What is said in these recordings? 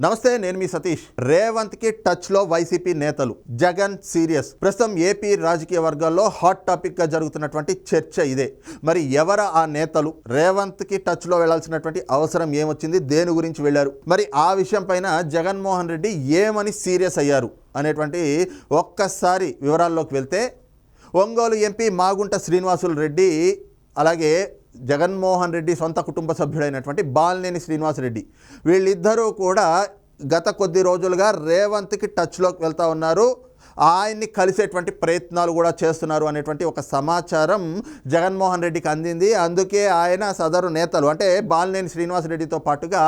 నమస్తే నేను మీ సతీష్. రేవంత్కి టచ్లో వైసీపీ నేతలు. జగన్ సీరియస్. ప్రస్తుతం ఏపీ రాజకీయ వర్గాల్లో హాట్ టాపిక్గా జరుగుతున్నటువంటి చర్చ ఇదే. మరి ఎవర ఆ నేతలు? రేవంత్కి టచ్లో వెళ్ళాల్సినటువంటి అవసరం ఏమొచ్చింది? దేని గురించి వెళ్ళారు? మరి ఆ విషయం పైన జగన్మోహన్ రెడ్డి ఏమని సీరియస్ అయ్యారు? అనేటువంటి ఒక్కసారి వివరాల్లోకి వెళ్తే ఒంగోలు ఎంపీ మాగుంట శ్రీనివాసులు రెడ్డి అలాగే జగన్మోహన్ రెడ్డి సొంత కుటుంబ సభ్యుడైనటువంటి బాలినేని శ్రీనివాసరెడ్డి. వీళ్ళిద్దరూ కూడా గత కొద్ది రోజులుగా రేవంత్కి టచ్లోకి వెళ్తూ ఉన్నారు. ఆయన్ని కలిసేటువంటి ప్రయత్నాలు కూడా చేస్తున్నారు అనేటువంటి ఒక సమాచారం జగన్మోహన్ రెడ్డికి అందింది. అందుకే ఆయన సదరు నేతలు అంటే బాలినేని శ్రీనివాసరెడ్డితో పాటుగా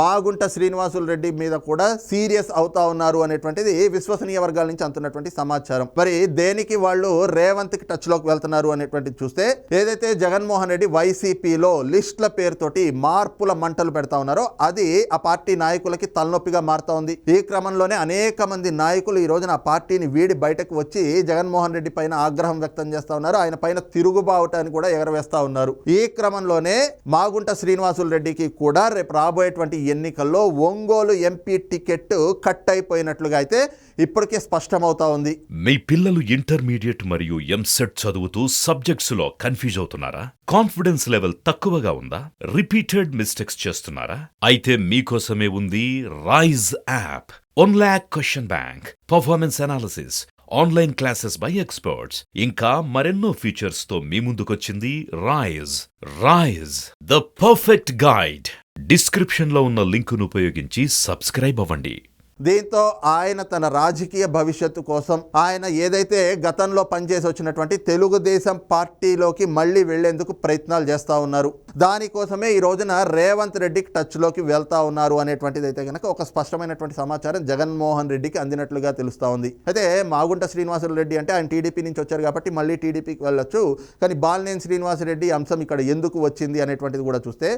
మాగుంట శ్రీనివాసులు రెడ్డి మీద కూడా సీరియస్ అవుతా ఉన్నారు అనేటువంటిది విశ్వసనీయ వర్గాల నుంచి అందుతున్నటువంటి సమాచారం. మరి దేనికి వాళ్ళు రేవంత్కి టచ్లోకి వెళ్తున్నారు అనేటువంటిది చూస్తే ఏదైతే జగన్మోహన్ రెడ్డి వైసీపీలో లిస్టుల పేరుతోటి మార్పుల మంటలు పెడతా ఉన్నారో అది ఆ పార్టీ నాయకులకి తలనొప్పిగా మారుతా ఉంది. ఈ క్రమంలోనే అనేక మంది నాయకులు ఈ రోజున ఆ పార్టీని వీడి బయటకు వచ్చి జగన్మోహన్ రెడ్డి పైన ఆగ్రహం వ్యక్తం చేస్తా ఉన్నారు. ఆయన పైన తిరుగుబావుటాన్ని కూడా ఎగరవేస్తా ఉన్నారు. ఈ క్రమంలోనే మాగుంట శ్రీనివాసులు రెడ్డికి కూడా రేపు రాబోయేటువంటి ఎన్నికల్లో ఒంగోలు ఎంపీ టికెట్ కట్ అయిపోయినట్లుగా అయితే ఇప్పటికే స్పష్టమవుతా ఉంది. మీ పిల్లలు ఇంటర్మీడియట్ మరియు ఎంసెట్ చదువుతూ సబ్జెక్ట్స్లో కన్ఫ్యూజ్ అవుతున్నారా? కాన్ఫిడెన్స్ లెవెల్ తక్కువగా ఉందా? రిపీటెడ్ మిస్టేక్స్ చేస్తున్నారా? అయితే మీకోసమే ఉంది Rise app one lakh question bank performance analysis online classes by experts ఇంకా మరెన్నో ఫీచర్స్తో మీ ముందుకొచ్చింది Rise Rise the perfect guide డిస్క్రిప్షన్లో ఉన్న లింకును ఉపయోగించి సబ్స్క్రైబ్ అవ్వండి. దీంతో ఆయన తన రాజకీయ భవిష్యత్తు కోసం ఆయన ఏదైతే గతంలో పనిచేసి వచ్చినటువంటి తెలుగుదేశం పార్టీలోకి మళ్ళీ వెళ్ళేందుకు ప్రయత్నాలు చేస్తూ ఉన్నారు. దానికోసమే ఈ రోజున రేవంత్ రెడ్డికి టచ్లోకి వెళ్తా ఉన్నారు అనేటువంటిది అయితే కనుక ఒక స్పష్టమైనటువంటి సమాచారం జగన్మోహన్ రెడ్డికి అందినట్లుగా తెలుస్తూ ఉంది. అయితే మాగుంట శ్రీనివాసులు రెడ్డి అంటే ఆయన టీడీపీ నుంచి వచ్చారు కాబట్టి మళ్ళీ టీడీపీకి వెళ్ళొచ్చు. కానీ బాలినేని శ్రీనివాసరెడ్డి అంశం ఇక్కడ ఎందుకు వచ్చింది అనేటువంటిది కూడా చూస్తే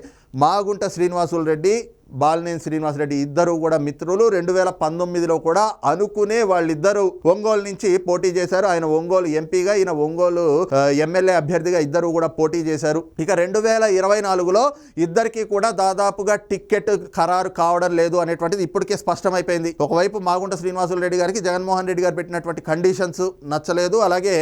మాగుంట శ్రీనివాసులు రెడ్డి బాలినేని శ్రీనివాసరెడ్డి ఇద్దరు కూడా మిత్రులు. రెండు వేల పంతొమ్మిదిలో కూడా అనుకునే వాళ్ళిద్దరూ ఒంగోలు నుంచి పోటీ చేశారు. ఆయన ఒంగోలు ఎంపీగా ఈయన ఒంగోలు ఎమ్మెల్యే అభ్యర్థిగా ఇద్దరు కూడా పోటీ చేశారు. ఇక రెండు వేల ఇరవై నాలుగులో ఇద్దరికి కూడా దాదాపుగా టికెట్ ఖరారు కావడం లేదు అనేటువంటిది ఇప్పటికే స్పష్టమైపోయింది. ఒకవైపు మాగుంట శ్రీనివాసులు రెడ్డి గారికి జగన్మోహన్ రెడ్డి గారు పెట్టినటువంటి కండిషన్స్ నచ్చలేదు. అలాగే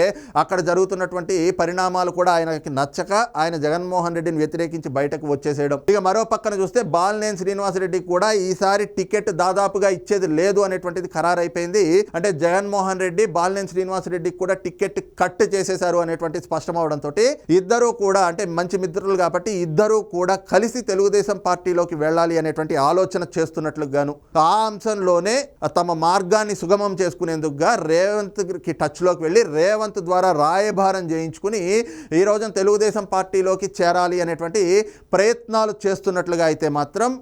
అక్కడ జరుగుతున్నటువంటి పరిణామాలు కూడా ఆయనకి నచ్చక ఆయన జగన్మోహన్ రెడ్డిని వ్యతిరేకించి బయటకు వచ్చేసేయడం. ఇక మరో పక్కన చూస్తే బాలినేని శ్రీనివాసరెడ్డి కూడా ఈసారి టికెట్ దాదాపుగా ఇచ్చేది లేదు అనేటువంటిది ఖరారైపోయింది. అంటే జగన్మోహన్ రెడ్డి బాలినేని శ్రీనివాసరెడ్డికి కూడా టికెట్ కట్ చేసేశారు అనేటువంటి స్పష్టం అవడంతో ఇద్దరు కూడా అంటే మంచి మిత్రులు కాబట్టి ఇద్దరూ కూడా కలిసి తెలుగుదేశం పార్టీలోకి వెళ్ళాలి అనేటువంటి ఆలోచన చేస్తున్నట్లు గాను ఆ అంశంలోనే తమ మార్గాన్ని సుగమం చేసుకునేందుకుగా రేవంత్కి టచ్లోకి వెళ్ళి రేవంత్ ద్వారా రాయభారం చేయించుకుని ఈ రోజున తెలుగుదేశం పార్టీలోకి చేరాలి అనేటువంటి ప్రయత్నాలు చేస్తున్నట్లుగా అయితే మాత్రం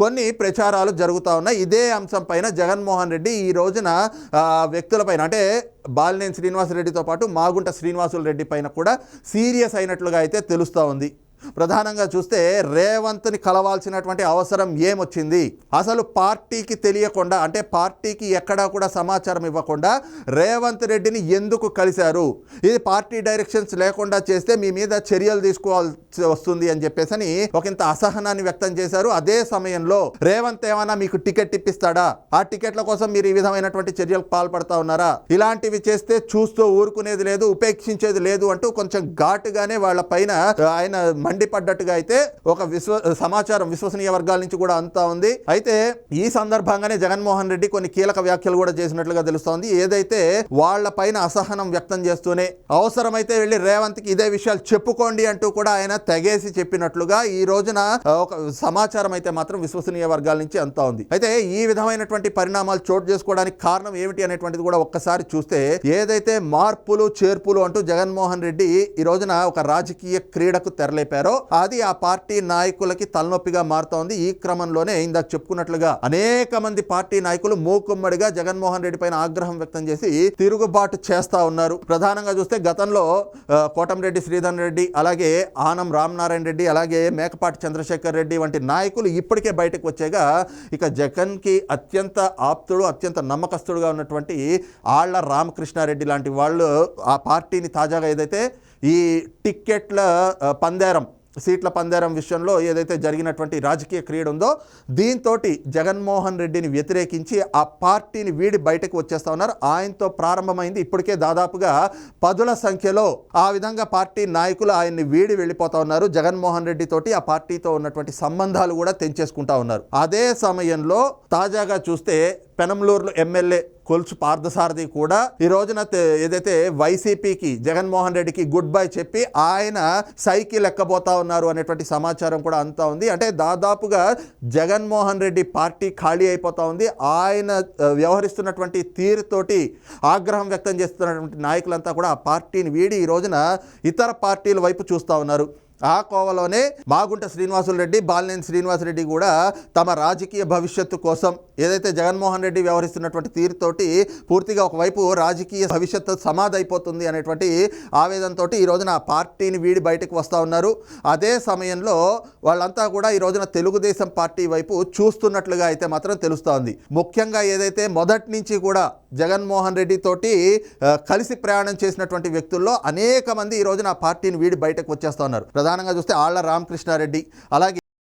కొన్ని ప్రచారాలు జరుగుతూ ఉన్నాయి. ఇదే అంశం పైన జగన్మోహన్ రెడ్డి ఈ రోజున వ్యక్తులపైన అంటే బాలినేని శ్రీనివాసరెడ్డితో పాటు మాగుంట శ్రీనివాసులు రెడ్డి పైన కూడా సీరియస్ అయినట్లుగా అయితే తెలుస్తూ ఉంది. ప్రధానంగా చూస్తే రేవంత్ని కలవాల్సినటువంటి అవసరం ఏమొచ్చింది? అసలు పార్టీకి తెలియకుండా అంటే పార్టీకి ఎక్కడా కూడా సమాచారం ఇవ్వకుండా రేవంత్ రెడ్డిని ఎందుకు కలిశారు? ఇది పార్టీ డైరెక్షన్స్ లేకుండా చేస్తే మీ మీద చర్యలు తీసుకోవాల్సి వస్తుంది అని చెప్పేసి అని ఒక ఇంత అసహనాన్ని వ్యక్తం చేశారు. అదే సమయంలో రేవంత్ ఏమైనా మీకు టికెట్ ఇప్పిస్తాడా? ఆ టికెట్ల కోసం మీరు ఈ విధమైనటువంటి చర్యలకు పాల్పడతా ఉన్నారా? ఇలాంటివి చేస్తే చూస్తూ ఊరుకునేది లేదు ఉపేక్షించేది లేదు అంటూ కొంచెం ఘాటుగానే వాళ్ళ పైన ఆయన మండిపడ్డట్టుగా అయితే ఒక విశ్వ సమాచారం విశ్వసనీయ వర్గాల నుంచి కూడా అంతా ఉంది. అయితే ఈ సందర్భంగానే జగన్మోహన్ రెడ్డి కొన్ని కీలక వ్యాఖ్యలు కూడా చేసినట్లుగా తెలుస్తోంది. ఏదైతే వాళ్ళ పైన అసహనం వ్యక్తం చేస్తూనే అవసరమైతే వెళ్ళి రేవంత్కి ఇదే విషయాలు చెప్పుకోండి అంటూ కూడా ఆయన తెగేసి చెప్పినట్లుగా ఈ రోజున ఒక సమాచారం అయితే మాత్రం విశ్వసనీయ వర్గాల నుంచి అంతా ఉంది. అయితే ఈ విధమైనటువంటి పరిణామాలు చోటు చేసుకోవడానికి కారణం ఏమిటి అనేటువంటిది కూడా ఒక్కసారి చూస్తే ఏదైతే మార్పులు చేర్పులు అంటూ జగన్మోహన్ రెడ్డి ఈ రోజున ఒక రాజకీయ క్రీడకు తెరలేపారు అది ఆ పార్టీ నాయకులకి తలనొప్పిగా మారుతోంది. ఈ క్రమంలోనే ఇందాక చెప్పుకున్నట్లుగా అనేక మంది పార్టీ నాయకులు మూకుమ్మడిగా జగన్మోహన్ రెడ్డి పైన ఆగ్రహం వ్యక్తం చేసి తిరుగుబాటు చేస్తా ఉన్నారు. ప్రధానంగా చూస్తే గతంలో కోటంరెడ్డి శ్రీధర్ రెడ్డి అలాగే ఆనం రామనారాయణ రెడ్డి అలాగే మేకపాటి చంద్రశేఖర్ రెడ్డి వంటి నాయకులు ఇప్పటికే బయటకు వచ్చేగా ఇక జగన్కి అత్యంత ఆప్తుడు అత్యంత నమ్మకస్తుడుగా ఉన్నటువంటి ఆళ్ళ రామకృష్ణారెడ్డి లాంటి వాళ్ళు ఆ పార్టీని తాజాగా ఏదైతే ఈ టిక్కెట్ల పందేరం సీట్ల పందేరం విషయంలో ఏదైతే జరిగినటువంటి రాజకీయ క్రీడ ఉందో దీంతో జగన్మోహన్ రెడ్డిని వ్యతిరేకించి ఆ పార్టీని వీడి బయటకు వచ్చేస్తా ఉన్నారు. ఆయనతో ప్రారంభమైంది ఇప్పటికే దాదాపుగా పదుల సంఖ్యలో ఆ విధంగా పార్టీ నాయకులు ఆయన్ని వీడి వెళ్ళిపోతా ఉన్నారు. జగన్మోహన్ రెడ్డితోటి ఆ పార్టీతో ఉన్నటువంటి సంబంధాలు కూడా తెంచేసుకుంటా ఉన్నారు. అదే సమయంలో తాజాగా చూస్తే పెనంలూరులో ఎమ్మెల్యే కొల్చు పార్థసారథి కూడా ఈ రోజున ఏదైతే వైసీపీకి జగన్మోహన్ రెడ్డికి గుడ్ బై చెప్పి ఆయన సైకిల్ ఎక్కబోతా ఉన్నారు అనేటువంటి సమాచారం కూడా అంతా ఉంది. అంటే దాదాపుగా జగన్మోహన్ రెడ్డి పార్టీ ఖాళీ అయిపోతా ఉంది. ఆయన వ్యవహరిస్తున్నటువంటి తీరుతోటి ఆగ్రహం వ్యక్తం చేస్తున్నటువంటి నాయకులంతా కూడా ఆ పార్టీని వీడి ఈ రోజున ఇతర పార్టీల వైపు చూస్తూ ఉన్నారు. ఆ కోవలోనే మాగుంట శ్రీనివాసులు రెడ్డి బాలినేని శ్రీనివాసరెడ్డి కూడా తమ రాజకీయ భవిష్యత్తు కోసం ఏదైతే జగన్మోహన్ రెడ్డి వ్యవహరిస్తున్నటువంటి తీరుతోటి పూర్తిగా ఒకవైపు రాజకీయ భవిష్యత్తు సమాధైపోతుంది అనేటువంటి ఆవేదనతో ఈ రోజున ఆ పార్టీని వీడి బయటకు వస్తూ ఉన్నారు. అదే సమయంలో వాళ్ళంతా కూడా ఈ రోజున తెలుగుదేశం పార్టీ వైపు చూస్తున్నట్లుగా అయితే మాత్రం తెలుస్తూ ఉంది ముఖ్యంగా ఏదైతే మొదటి నుంచి కూడా జగన్మోహన్ రెడ్డి తోటి కలిసి ప్రయాణం చేసినటువంటి వ్యక్తుల్లో అనేక మంది ఈ రోజున ఆ పార్టీని వీడి బయటకు వచ్చేస్తూ ఉన్నారు. ప్రధానంగా చూస్తే ఆళ్ళ రామకృష్ణారెడ్డి అలాగే